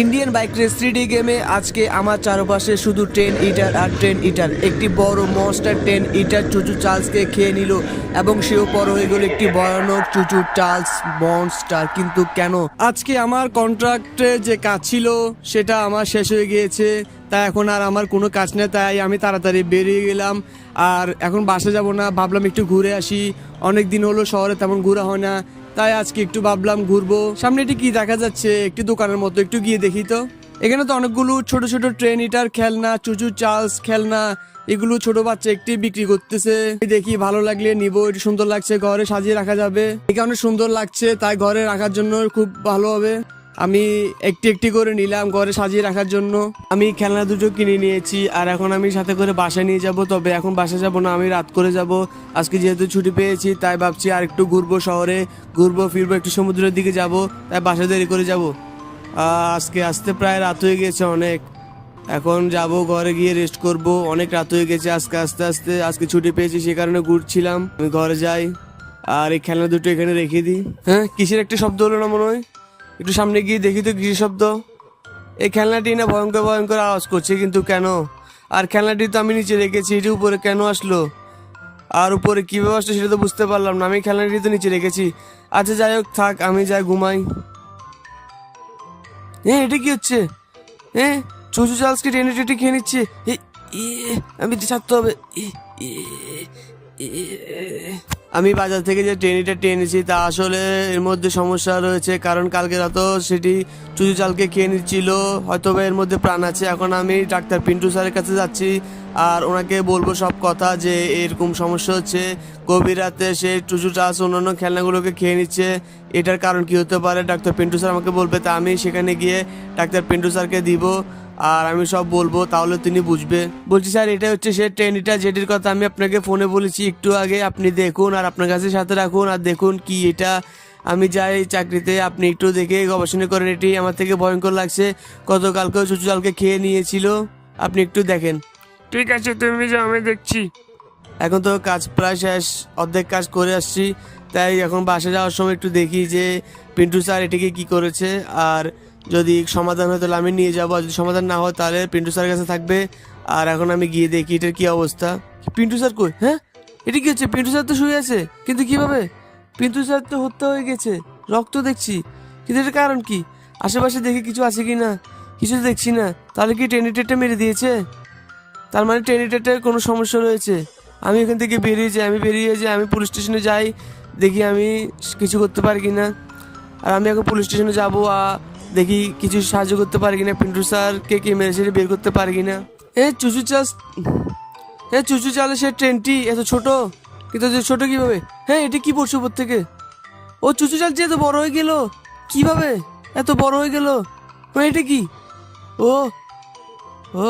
Indian bike race three গেমে আজকে আমার চারপাশে শুধু ট্রেন ইটার আর ট্রেন ইটার একটি বড় মনস্টার ট্রেন ইটার চুচু চার্লসকে খেয়ে নিল এবং সেও পর হয়ে গেল একটি ভয়ানক চুচু চার্লস মনস্টার কিন্তু কেন? আজকে আমার কন্ট্রাক্টে যে কাজ ছিল, সেটা আমার শেষ হয়ে গিয়েছে। তাই এখন আর আমার কোনো কাজ নেই, তাই আমি তাড়াতাড়ি বেরিয়ে গেলাম। আর এখন বাসে যাব না, ভাবলাম একটু ঘুরে আসি। অনেক দিন হলো শহরে তেমন ঘোরা হয় না। তাই আজকে একটু ভাবলাম ঘুরবো। সামনে এটি কি দেখা যাচ্ছে? একটি দোকানের মতো, একটু গিয়ে দেখি তো। এখানে তো অনেকগুলো ছোট ছোট ট্রেন ইটার খেলনা, চুচু, চার্লস খেলনা, এগুলো ছোট বাচ্চা একটি বিক্রি করতেছে। দেখি, ভালো লাগলে নিবো, এটি সুন্দর লাগছে, ঘরে সাজিয়ে রাখা যাবে। এখানে সুন্দর লাগছে, তাই ঘরে রাখার জন্য খুব ভালো হবে। আমি একটি একটি করে নিলাম ঘরে সাজিয়ে রাখার জন্য। আমি খেলনা দুটো কিনে নিয়েছি আর এখন আমি সাথে করে বাসায় নিয়ে যাব, তবে এখন বাসা যাব না, আমি রাত করে যাব। আজকে যেহেতু ছুটি পেয়েছি, তাই ভাবছি আর একটু ঘুরবো শহরে। ঘুরবো, ফিরবো, একটু সমুদ্রের দিকে যাব, তাই বাসা দেরি করে যাব। আজকে আসতে প্রায় রাত হয়ে গেছে অনেক। এখন যাব, ঘরে গিয়ে রেস্ট করব। অনেক রাত হয়ে গেছে আজকে আস্তে আস্তে। আজকে ছুটি পেয়েছি, সে কারণে ঘুরছিলাম। আমি ঘরে যাই। আর এই খেলনা দুটো এখানে রেখে দিই। হ্যাঁ কিসের একটা শব্দ হলো না মনে হয়? একটু সামনে গিয়ে দেখি তো কিসের শব্দ। এই খেলনাটি না ভয়ঙ্কর ভয়ঙ্কর আওয়াজ করছে, কিন্তু কেন? আর খেলনাটি তো আমি নিচে রেখেছি, এটি উপরে কেন আসলো? আর উপরে কীভাবে আসলো সেটা তো বুঝতে পারলাম না, আমি খেলনাটি তো নিচে রেখেছি। আচ্ছা যাই হোক, থাক, আমি যাই, ঘুমাই। হ্যাঁ এটা কি হচ্ছে? হ্যাঁ চুচু চার্লসকে টেনে টেনে খেয়ে নিচ্ছে? আমি ছাড়তে হবে। আমি বাজার থেকে যে ট্রেনিটা টেনেছি তা আসলে এর মধ্যে সমস্যা রয়েছে। কারণ কালকে রাত সেটি চুচু চালকে খেয়ে নিচ্ছিল। হয়তো বা এর মধ্যে প্রাণ আছে। এখন আমি ডাক্তার পিন্টু স্যারের কাছে যাচ্ছি। আর ওনাকে বলব সব কথা যে এরকম সমস্যা হচ্ছে। গভীর রাতে সে চুচু চাষ অন্যান্য খেলনাগুলোকে খেয়ে নিচ্ছে। এটার কারণ কি হতে পারে? ডাক্তার পিন্টু স্যার আমাকে বলবে। তা আমি সেখানে গিয়ে ডাক্তার পিন্টু স্যারকে দিব। আর আমি সব বলব তাহলে তিনি বুঝবে। বলছি স্যার এটা হচ্ছে সে ট্রেনটা যেটির কথা। আমি আপনাকে ফোনে বলেছি একটু আগে আপনি দেখুন আর আপনার কাছে সাথে রাখুন আর দেখুন কি এটা। আমি যাই চাকরিতে আপনি একটু দেখে গবেষণা করেন এটি আমার থেকে ভয়ঙ্কর লাগছে। গতকালকে চুচু চালকে খেয়ে নিয়েছিল। আপনি একটু দেখেন। ঠিক আছে তুমি যাও আমি দেখছি। এখন তো কাজ প্রায় শেষ অর্ধেক কাজ করে আসছি। তাই এখন বাসে যাওয়ার সময় একটু দেখি যে পিন্টু স্যার এটিকে কি করেছে। আর যদি সমাধান হয় তাহলে আমি নিয়ে যাব, আর যদি সমাধান না হয় তাহলে পিন্টু স্যারের কাছে থাকবে। আর এখন আমি গিয়ে দেখি এটার কি অবস্থা। পিন্টু স্যার কই? হ্যাঁ? এটি কি হচ্ছে? পিন্টু স্যার তো শুয়ে আছে। কিন্তু কীভাবে? পিন্টু স্যার তো হত্যা হয়ে গেছে। রক্ত দেখছি। কিন্তু এটার কারণ কি? আশেপাশে দেখি কিছু আছে কি না কিছু দেখছি না। তাহলে কি ট্রেনে টেটে মেরে দিয়েছে? তার মানে ট্রেনিটেটের কোনো সমস্যা রয়েছে। আমি এখান থেকে বেরিয়ে যাই, আমি বেরিয়ে যাই, আমি পুলিশ স্টেশনে যাই। দেখি আমি কিছু করতে পারি কিনা। আর আমি এখন পুলিশ স্টেশনে যাব আর দেখি কিছু সাহায্য করতে পারি কিনা, পিন্টু স্যারকে কে মেরে সেটা বের করতে পারি কিনা। এ, চুচু চাষ এ, চুচু চালে সে ট্রেনটি এত ছোট, কিন্তু ছোট কীভাবে? হ্যাঁ এটা কি পড়ছে উপর থেকে? ও, চুচু চাল যে এত বড় হয়ে গেল, কীভাবে? এত বড় হয়ে গেল। এটা কি? ও ও!